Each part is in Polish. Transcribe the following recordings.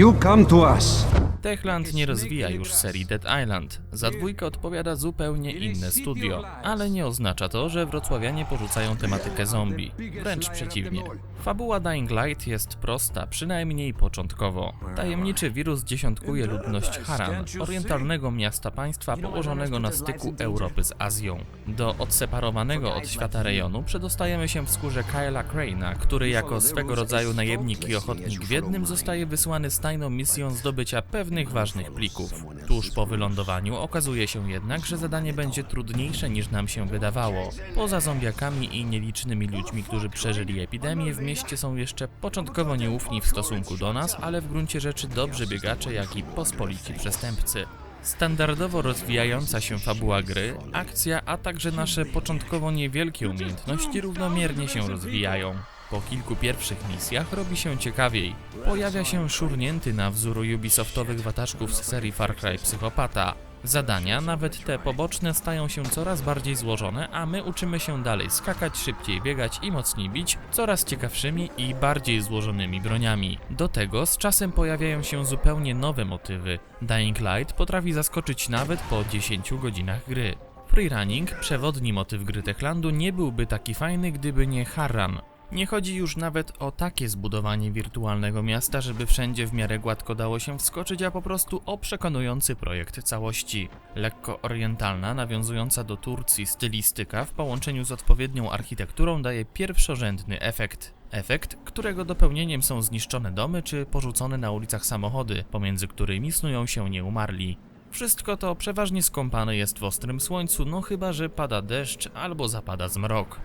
You come to us. Techland nie rozwija już serii Dead Island. Za dwójkę odpowiada zupełnie inne studio, ale nie oznacza to, że wrocławianie porzucają tematykę zombie. Wręcz przeciwnie. Fabuła Dying Light jest prosta, przynajmniej początkowo. Tajemniczy wirus dziesiątkuje ludność Haran, orientalnego miasta państwa położonego na styku Europy z Azją. Do odseparowanego od świata rejonu przedostajemy się w skórze Kyla Crane'a, który jako swego rodzaju najemnik i ochotnik w jednym zostaje wysłany z tajną misją zdobycia pewnych ważnych plików. Tuż po wylądowaniu okazuje się jednak, że zadanie będzie trudniejsze niż nam się wydawało. Poza zombiakami i nielicznymi ludźmi, którzy przeżyli epidemię, w mieście są jeszcze początkowo nieufni w stosunku do nas, ale w gruncie rzeczy dobrzy biegacze, jak i pospolici przestępcy. Standardowo rozwijająca się fabuła gry, akcja, a także nasze początkowo niewielkie umiejętności równomiernie się rozwijają. Po kilku pierwszych misjach robi się ciekawiej. Pojawia się szurnięty na wzór Ubisoftowych wataczków z serii Far Cry Psychopata. Zadania, nawet te poboczne, stają się coraz bardziej złożone, a my uczymy się dalej skakać, szybciej biegać i mocniej bić, coraz ciekawszymi i bardziej złożonymi broniami. Do tego z czasem pojawiają się zupełnie nowe motywy. Dying Light potrafi zaskoczyć nawet po 10 godzinach gry. Freerunning, przewodni motyw gry Techlandu, nie byłby taki fajny, gdyby nie Harran. Nie chodzi już nawet o takie zbudowanie wirtualnego miasta, żeby wszędzie w miarę gładko dało się wskoczyć, a po prostu o przekonujący projekt całości. Lekko orientalna, nawiązująca do Turcji stylistyka w połączeniu z odpowiednią architekturą daje pierwszorzędny efekt. Efekt, którego dopełnieniem są zniszczone domy czy porzucone na ulicach samochody, pomiędzy którymi snują się nieumarli. Wszystko to przeważnie skąpane jest w ostrym słońcu, no chyba że pada deszcz albo zapada zmrok.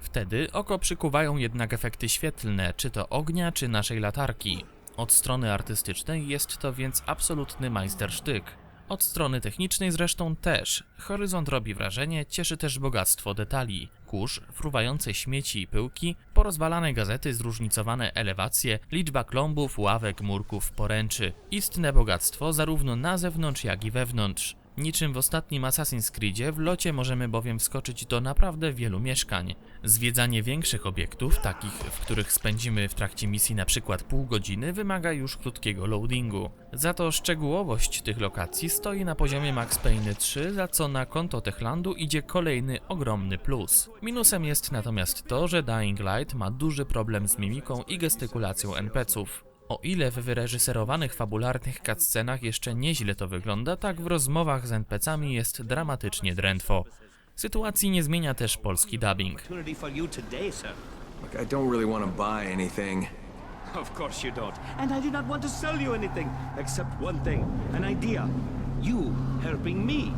Wtedy oko przykuwają jednak efekty świetlne, czy to ognia, czy naszej latarki. Od strony artystycznej jest to więc absolutny majstersztyk. Od strony technicznej zresztą też. Horyzont robi wrażenie, cieszy też bogactwo detali. Kurz, fruwające śmieci i pyłki, porozwalane gazety, zróżnicowane elewacje, liczba klombów, ławek, murków, poręczy. Istne bogactwo zarówno na zewnątrz, jak i wewnątrz. Niczym w ostatnim Assassin's Creedzie w locie możemy bowiem wskoczyć do naprawdę wielu mieszkań. Zwiedzanie większych obiektów, takich, w których spędzimy w trakcie misji na przykład pół godziny, wymaga już krótkiego loadingu. Za to szczegółowość tych lokacji stoi na poziomie Max Payne 3, za co na konto Techlandu idzie kolejny ogromny plus. Minusem jest natomiast to, że Dying Light ma duży problem z mimiką i gestykulacją NPC-ów. O ile w wyreżyserowanych fabularnych cutscenach jeszcze nieźle to wygląda, tak w rozmowach z NPC-ami jest dramatycznie drętwo. Sytuacji nie zmienia też polski dubbing. opportunity for you today, sir. Look, I don't really want to buy anything. Of course you don't. And I do not want to sell you anything except one thing an idea. You helping me.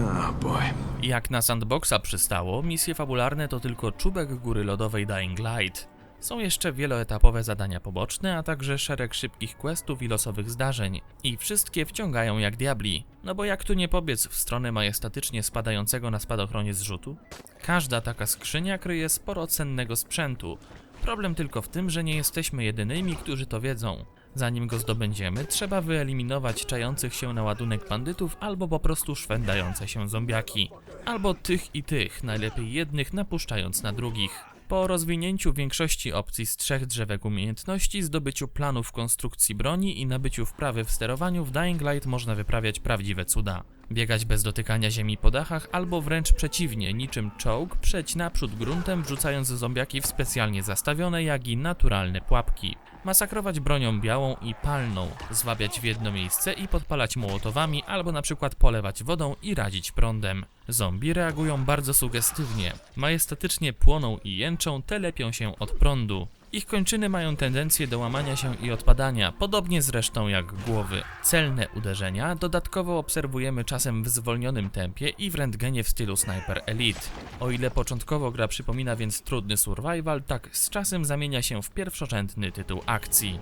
Oh boy. Jak na sandboxa przystało, misje fabularne to tylko czubek góry lodowej Dying Light. Są jeszcze wieloetapowe zadania poboczne, a także szereg szybkich questów i losowych zdarzeń. I wszystkie wciągają jak diabli. No bo jak tu nie pobiec w stronę majestatycznie spadającego na spadochronie zrzutu? Każda taka skrzynia kryje sporo cennego sprzętu. Problem tylko w tym, że nie jesteśmy jedynymi, którzy to wiedzą. Zanim go zdobędziemy, trzeba wyeliminować czających się na ładunek bandytów albo po prostu szwendające się zombiaki. Albo tych i tych, najlepiej jednych napuszczając na drugich. Po rozwinięciu większości opcji z trzech drzewek umiejętności, zdobyciu planów konstrukcji broni i nabyciu wprawy w sterowaniu w Dying Light można wyprawiać prawdziwe cuda. Biegać bez dotykania ziemi po dachach, albo wręcz przeciwnie, niczym czołg, przeć naprzód gruntem, wrzucając zombiaki w specjalnie zastawione, jak i naturalne pułapki. Masakrować bronią białą i palną, zwabiać w jedno miejsce i podpalać mołotowami, albo na przykład polewać wodą i radzić prądem. Zombie reagują bardzo sugestywnie. Majestatycznie płoną i jęczą, te lepią się od prądu. Ich kończyny mają tendencję do łamania się i odpadania, podobnie zresztą jak głowy. Celne uderzenia dodatkowo obserwujemy czasem w zwolnionym tempie i w rentgenie w stylu Sniper Elite. O ile początkowo gra przypomina więc trudny survival, tak z czasem zamienia się w pierwszorzędny tytuł akcji.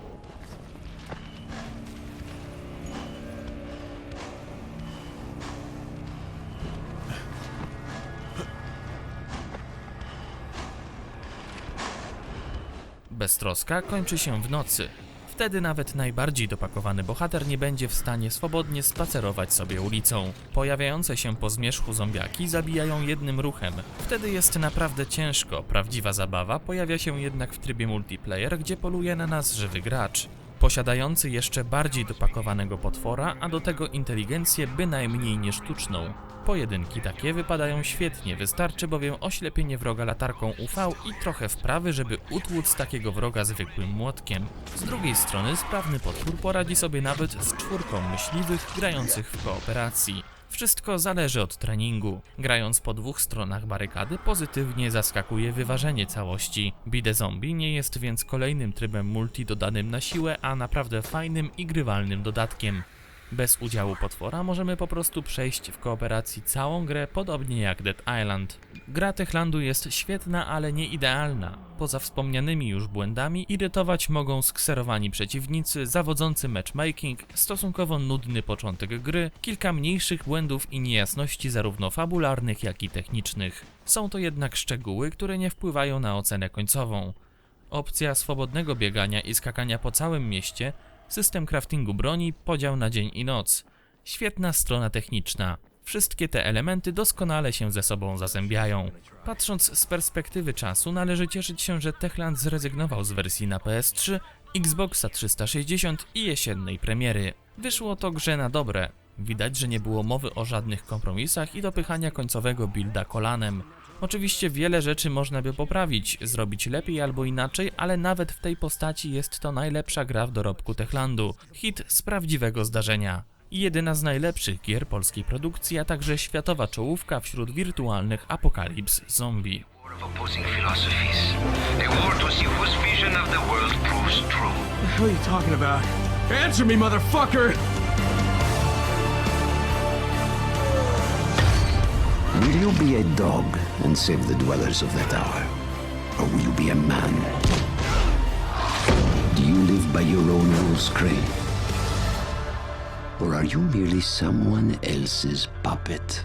Beztroska kończy się w nocy. Wtedy nawet najbardziej dopakowany bohater nie będzie w stanie swobodnie spacerować sobie ulicą. Pojawiające się po zmierzchu zombiaki zabijają jednym ruchem. Wtedy jest naprawdę ciężko. Prawdziwa zabawa pojawia się jednak w trybie multiplayer, gdzie poluje na nas żywy gracz. Posiadający jeszcze bardziej dopakowanego potwora, a do tego inteligencję bynajmniej nie sztuczną. Pojedynki takie wypadają świetnie, wystarczy bowiem oślepienie wroga latarką UV i trochę wprawy, żeby utłuc takiego wroga zwykłym młotkiem. Z drugiej strony sprawny potwór poradzi sobie nawet z czwórką myśliwych grających w kooperacji. Wszystko zależy od treningu. Grając po dwóch stronach barykady pozytywnie zaskakuje wyważenie całości. Bide Zombie nie jest więc kolejnym trybem multi dodanym na siłę, a naprawdę fajnym i grywalnym dodatkiem. Bez udziału potwora możemy po prostu przejść w kooperacji całą grę, podobnie jak Dead Island. Gra Techlandu jest świetna, ale nie idealna. Poza wspomnianymi już błędami, irytować mogą skserowani przeciwnicy, zawodzący matchmaking, stosunkowo nudny początek gry, kilka mniejszych błędów i niejasności zarówno fabularnych, jak i technicznych. Są to jednak szczegóły, które nie wpływają na ocenę końcową. Opcja swobodnego biegania i skakania po całym mieście, system craftingu broni, podział na dzień i noc. Świetna strona techniczna. Wszystkie te elementy doskonale się ze sobą zazębiają. Patrząc z perspektywy czasu, należy cieszyć się, że Techland zrezygnował z wersji na PS3, Xboxa 360 i jesiennej premiery. Wyszło to grze na dobre. Widać, że nie było mowy o żadnych kompromisach i dopychania końcowego builda kolanem. Oczywiście wiele rzeczy można by poprawić, zrobić lepiej albo inaczej, ale nawet w tej postaci jest to najlepsza gra w dorobku Techlandu. Hit z prawdziwego zdarzenia. I jedyna z najlepszych gier polskiej produkcji, a także światowa czołówka wśród wirtualnych apokalips zombie. Answer me, motherfucker! Will you be a dog and save the dwellers of that tower? Or will you be a man? Do you live by your own rules, Crane? Or are you merely someone else's puppet?